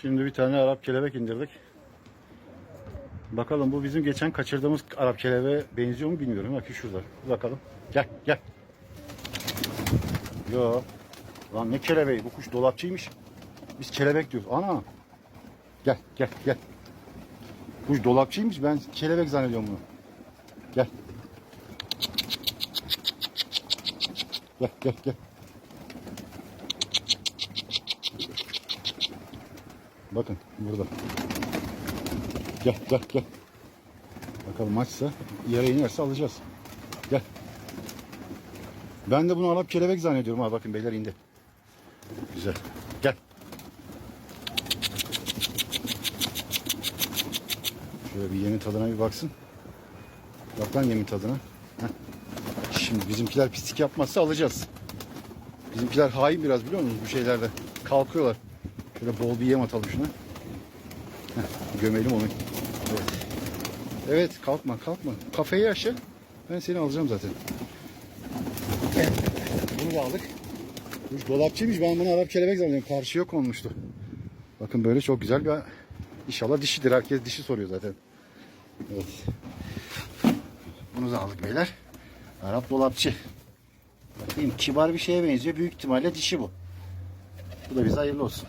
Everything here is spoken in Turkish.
Şimdi bir tane Arap kelebek indirdik. Bakalım bu bizim geçen kaçırdığımız Arap kelebeğe benziyor mu bilmiyorum. Bak şurada. Bakalım. Gel gel. Yo. Lan ne kelebeği? Bu kuş dolapçıymış. Biz kelebek diyoruz. Ana. Gel gel gel. Kuş dolapçıymış. Ben kelebek zannediyorum bunu. Gel. Gel gel gel. Bakın burada. Gel gel gel. Bakalım açsa yere inerse alacağız. Gel. Ben de bunu Arap kelebek zannediyorum ha bakın beyler indi. Güzel. Gel. Şöyle bir yemin tadına bir baksın. Bak lan yemin tadına. Heh. Şimdi bizimkiler pislik yapmazsa alacağız. Bizimkiler hain biraz biliyor musunuz bu şeylerde. Kalkıyorlar. Şöyle bol bir yem atalım şuna. Heh, gömelim onu. Evet. Kalkma kalkma. Kafayı aşağı. Ben seni alacağım zaten. Bunu da aldık. Bu dolapçıymış. Ben bunu Arap kelebek zannediyorum. Karşıya konmuştu. Bakın böyle çok güzel bir İnşallah dişidir. Herkes dişi soruyor zaten. Evet. Bunu da aldık beyler. Arap dolapçı. Bakayım kibar bir şeye benziyor. Büyük ihtimalle dişi bu. Bu da bize hayırlı olsun.